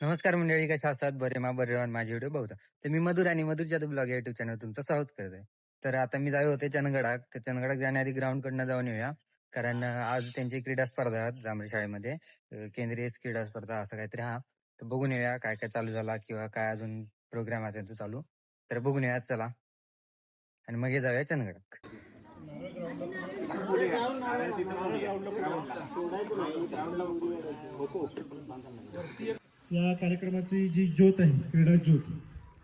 नमस्कार मंडळी कशा असतात? बरे मा बरे माझे व्हिडिओ बघता. तर मी मधुर आणि मधुरच्या ब्लॉग या युट्यूब चॅनल तुमचं स्वागत करत आहे तर आता मी जावे होते चंदगडात. तर चंदगडात जाण्याआधी ग्राउंड कडनं जाऊन येऊया. कारण आज त्यांची क्रीडा स्पर्धा आहेत जांभळी शाळेमध्ये. केंद्रीय क्रीडा स्पर्धा असं काहीतरी हा. तर बघून येऊया काय काय चालू झाला किंवा काय अजून प्रोग्राम आहे त्यांचं चालू. तर बघून येऊया चला. आणि मग हे जाऊया चंदगडात. या कार्यक्रमाची जी ज्योत आहे क्रीडा ज्योत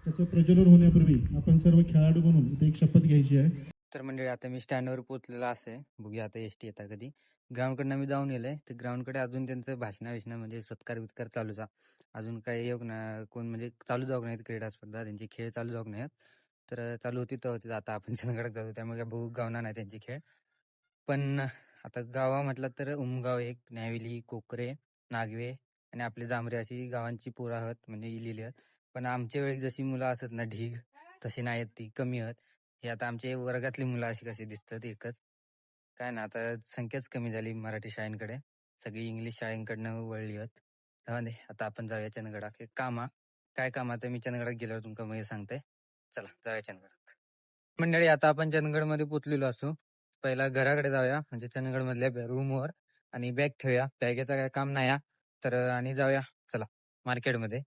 त्याचं प्रज्वलन होण्यापूर्वी आपण सर्व खेळाडू म्हणून इथे एक शपथ घ्यायची आहे. तर मंडळी आता मी स्टँडवर पोचलेला असे. बघूया आता एस टी येतात कधी. ग्राउंडकडनं मी जाऊन येले तर ग्राउंडकडे अजून त्यांचं भाषणा विषणं म्हणजे सत्कार वित्कार चालूचा. अजून काही योग ना कोण म्हणजे चालू जाऊ नाहीत क्रीडा स्पर्धा त्यांचे खेळ चालू जाऊ नाहीत तर चालू होती तर होती. आता आपण चंदगडात जातो त्यामुळे काय बघू गावणार नाही त्यांचे खेळ. पण आता गावा म्हटलं तर उमगाव एक न्याविली कोकरे नागवे आणि आपले जांभरे अशी गावांची पोरं आहेत म्हणजे इलेली आहेत. पण आमच्या वेळी जशी मुलं असत ना ढीग तशी नाही आहेत ती कमी आहेत. हे आता आमच्या वर्गातली मुलं अशी कशी दिसतात एकच. काय ना आता संख्याच कमी झाली मराठी शाळेंकडे. सगळी इंग्लिश शाळेंकडनं वळली आहेत. दे आता आपण जाऊया चंदगडा कामा काय काम आता मी चंदगडात गेल्यावर तुमका मग सांगते. चला जाऊया चंदगडात. मंडळी आता आपण चंदगडमध्ये पोचलेलो असू. पहिला घराकडे जाऊया म्हणजे चंदगड मधल्या रूमवर आणि बॅग ठेवूया. बॅगेचं काय काम नाही तर आणि जाऊया. चला मार्केटमध्ये.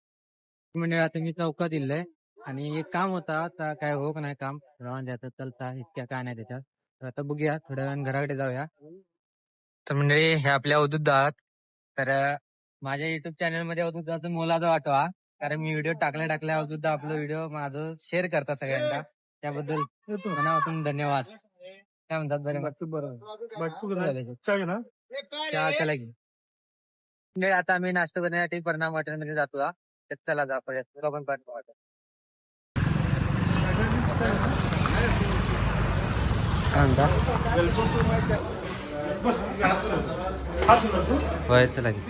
म्हणजे आता मी चौकात दिलंय आणि एक काम होता आता काय हो का नाही काम. राहून द्या आता चलता इतक्या काय नाही त्याच्यात. तर आता बघूया थोड्या वेळानं घराकडे जाऊया. तर मंडळी हे आपल्या अवधूत आहात तर माझ्या युट्यूब चॅनलमध्ये अवधूत मोलाचा वाटवा कारण मी व्हिडिओ टाकल्या टाकल्या अवधूत आपलं व्हिडिओ माझं शेअर करता सगळ्यांना. त्याबद्दल मनापासून धन्यवाद. काय म्हणतात बरे? बरोबर चहा चला की? म्हणजे आता आम्ही नाश्ता करण्यासाठी परिणाम हॉटेलमध्ये जातो हा. तर चला जा परत तुला पण परिणाम हॉटेल. होय चला की.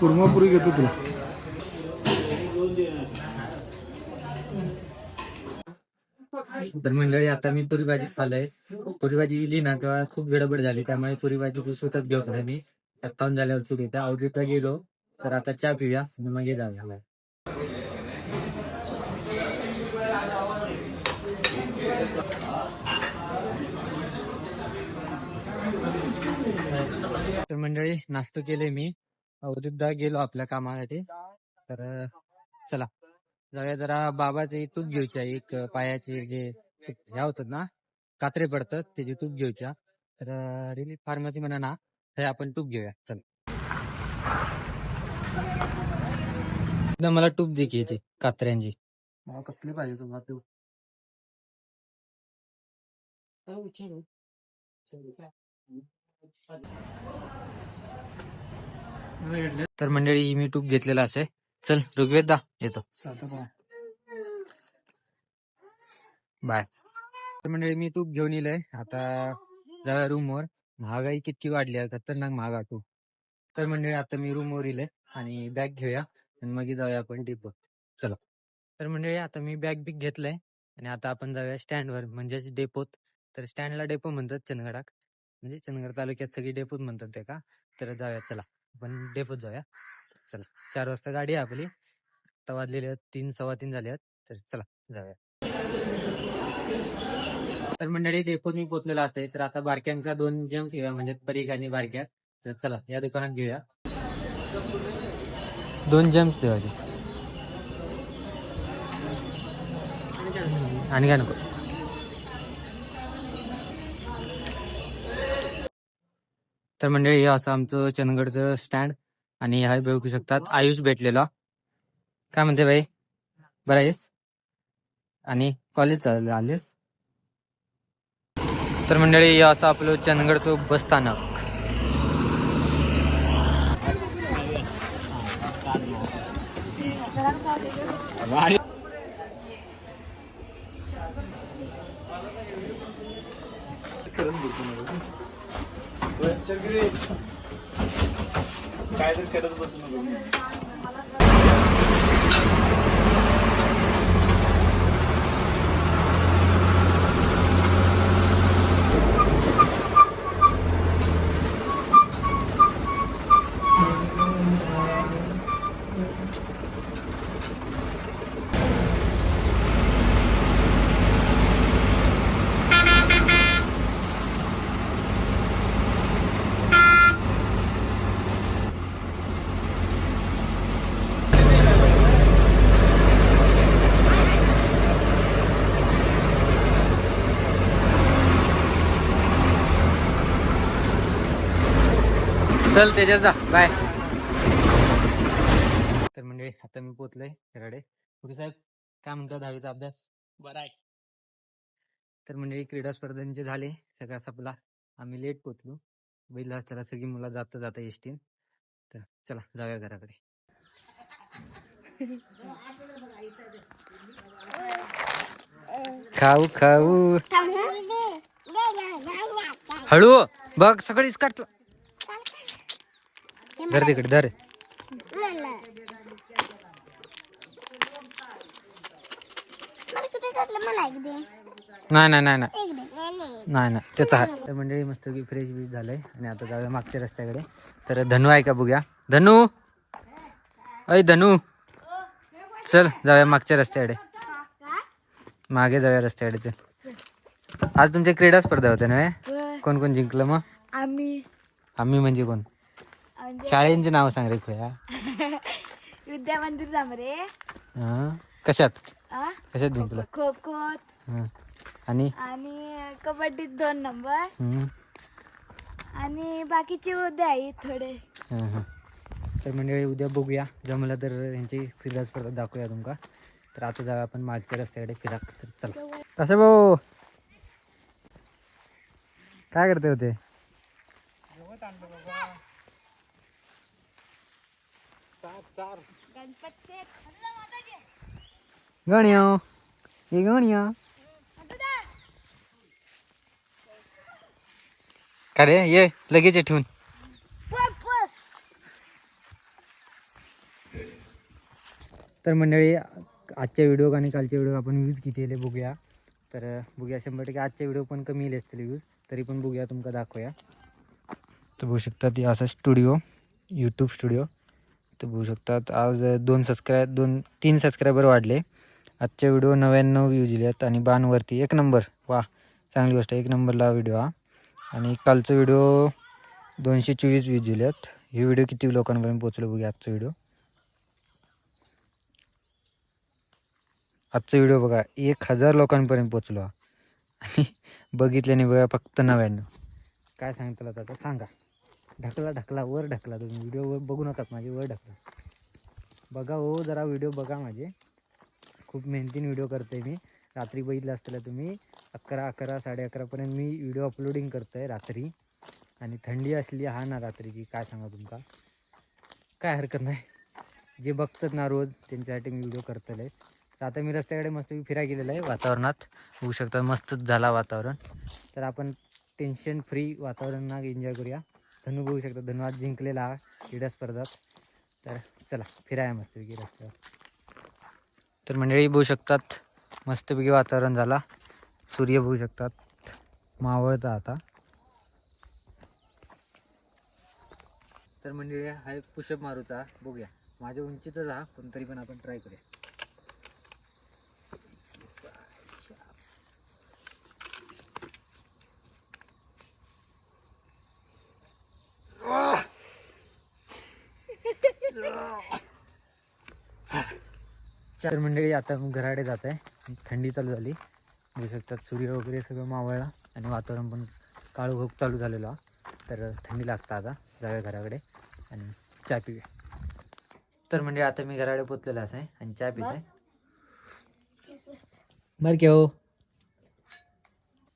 कुर्मापुरी घेतो तुला. तर मंडळी आता मी पुरी भाजी खाल्लंय. पुरी भाजी इली ना तेव्हा खूप गडबड झाली. त्यामुळे पुरी भाजी तू स्वतःच घेऊन नाही मी. खाऊन झाल्यावर सुरू त्या आवडीचा गेलो तर आता चहा पिऊया आणि मग हे जाऊया तर मंडळी नाश्ता केले मी. अवधूतदा गेलो आपल्या कामासाठी. तर चला. जाऊया जरा बाबाचे तूप घ्यायच्या एक पायाचे जे ह्या होतात ना कात्रे पडतात त्याची तूप घ्यायच्या तर रिलीफ फार्मसी म्हणा ना हे आपण तूप घेऊया. चल. मला तूप दे की याची कात्र्यांची. मला कसली पाहिजे तुम्हाला तूप तर मंडळी मी तूप घेतलेला असे. चल ऋग्वेद दा येतो. बाय. तर मंडळी मी तूप घेऊन येलंय. आता जाऊया रूमवर महागाई किती वाढली आहे खतरनाक महाग वाटू तर मंडळी आता मी रूमवर येईल आणि बॅग घेऊया आणि मग जाऊया आपण डिपोत चला. तर मंडळी आता मी बॅग बिग घेतलंय आणि आता आपण जाऊया स्टँडवर म्हणजेच डेपोत तर स्टँडला डेपो म्हणतात चंदगडाक. म्हणजे चंदगड तालुक्यात सगळी डेपोत म्हणतात ते का? तर जाऊया चला. आपण डेपोत जाऊया. चला चार वाजता गाडी आहे आपली. आता आहेत तीन सव्वा तीन झाले आहेत. तर चला जाऊया. तर मंडळी देखून मी पोचलेला असते तर आता बारक्यांचा दोन जेम्स घेऊया म्हणजे परीक आणि बारक्या. तर चला या दुकानात घेऊया. दोन जेम्स देवाचे आणि काय नको. तर मंडळी हे असं आमचं चंदगडचं स्टँड. आणि हा बघू शकतात. आयुष भेटलेला. काय म्हणते भाई बरं आहेस? आणि कॉलेज आलेस? तर मंडळी असं आपलं चंदगडचं बस स्थानक करत बसू चल तेजस जा बाय तर म्हणजे आता मी पोचलोय घराडे पुढे साहेब काय म्हणतो दहावीचा अभ्यास? बरं आहे. तर म्हणजे क्रीडा स्पर्धांचे झाले सगळा संपला. आम्ही लेट पोचलो बैल त्याला सगळी मुलं जाता जाता एसटी तर चला जाऊया घराकडे. खाऊ खाऊ. हळू बघ सगळीच काटलं धर तिकडे धर. नाही नाही नाही नाही. नाही नाही. त्याचा तर मंडळी मस्त की फ्रेश बीज झालंय. आणि आता जाऊया मागच्या रस्त्याकडे. तर धनू आहे का बघूया. धनू! अय धनू! चल जाऊया मागच्या रस्त्याकडे. मागे जाऊया रस्त्याकडे चल. आज तुमच्या क्रीडा स्पर्धा होत्या ना कोण कोण जिंकलं मग? आम्ही. आम्ही म्हणजे कोण? शाळेंचे नाव सांग रे खुया विद्या मंदिर जामरे हा? कशात? आ? कशात जिंकलं खो खो हा. आणि? आणि कबड्डीत दोन नंबर. हम्म. आणि बाकीचे उद्या आहेत थोडे. हा, हा. तर मंडळी उद्या बघूया. जमलं तर यांची क्रीडा स्पर्धा दाखवूया तुमका. तर आता जाऊया आपण मागच्या रस्त्याकडे फिरा. तर चला. कसे भाऊ. काय करते होते गण्या हे गण्या. का रे ये लगेच ये ठेवून. तर मंडळी आजच्या व्हिडिओ आणि कालच्या व्हिडिओ आपण व्ह्यूज किती येले बघूया? तर बघूया शंभर टक्के आजच्या व्हिडिओ पण कमी येले असतील व्ह्यूज तरी पण बघूया तुमका दाखवूया. तर बघू शकतात हे असा स्टुडिओ यूट्यूब स्टुडिओ तर बघू शकतात. आज दोन सबस्क्राय दोन तीन सबस्क्रायबर वाढले. आजच्या व्हिडिओ नव्याण्णव व्ह्यूज दिलेत आणि बाणवरती एक नंबर वा चांगली गोष्ट आहे. एक नंबरला व्हिडिओ हा. आणि कालचा व्हिडिओ दोनशे चोवीस व्ह्यूज दिल्यात हे व्हिडिओ किती लोकांपर्यंत पोचलो बघूया आजचा व्हिडिओ आजचा व्हिडिओ बघा एक हजार लोकांपर्यंत पोचलो आणि बघितल्याने बघा फक्त नव्याण्णव. काय सांगता आता? सांगा. ढकला ढकला वर ढकला तुम्ही. व्हिडिओ वर बघू नकात माझे वर ढकला. बघा हो जरा व्हिडिओ बघा माझे. खूप मेहनतीने व्हिडिओ करतोय मी. रात्री बघितलं असतील तुम्ही अकरा अकरा साडे अकरापर्यंत मी व्हिडिओ अपलोडिंग करतोय रात्री. आणि थंडी असली हा ना रात्रीची काय सांगा तुमका? काय हरकत नाही. जे बघतात ना रोज त्यांच्यासाठी मी व्हिडिओ करतले तर आता मी रस्त्याकडे मस्त फिराय गेलेलं आहे वातावरणात. होऊ शकतात मस्तच झाला वातावरण. तर आपण टेन्शन फ्री वातावरणात एन्जॉय करूया. धनु बघू शकता. धनु आज जिंकलेला हा क्रीडा स्पर्धात तर चला फिराया मस्तपैकी रस्त्यावर. तर मंडळी बघू शकतात मस्तपैकी वातावरण झाला. सूर्य बघू शकतात. मावळता आता. तर मंडळी हा एक पुशअप मारूचा. बघूया. माझ्या उंचीचाच हा पण तरी पण आपण ट्राय करूया. चार मंडळी आता मी घराकडे जात आहे. थंडी चालू झाली. बघू शकतात सूर्य वगैरे सगळं मावळला आणि वातावरण पण काळू चालू झालेलं. हा. तर थंडी लागतं आता जाऊया घराकडे आणि चहा पिऊया. तर म्हणजे आता मी घराकडे पोचलेलो असं आहे आणि चहा पित आहे बरं हो.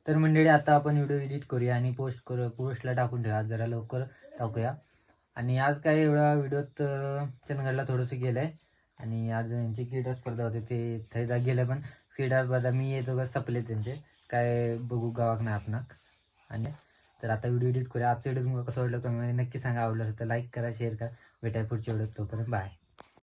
तर मंडळी आता आपण व्हिडिओ एडिट करूया आणि पोस्ट करू पोस्टला टाकून ठेवा आज जरा लवकर टाकूया. आणि आज काय एवढा व्हिडिओत चंदगडला थोडंसं गेलं आहे आणि आज यांची क्रीडा स्पर्धा होते ते थैदा गेलं पण क्रीडा स्पर्धा मी येतो का सपले त्यांचे. काय बघू गावाक नाही आपणाक. आणि तर आता व्हिडिओ एडिट करूया. आजचा व्हिडिओ तुम्हाला कसं वाटलं कमेंट नक्की सांगा. आवडलं तर लाईक करा शेअर करा. भेटाय पुढच्या व्हिडिओ तोपर्यंत बाय.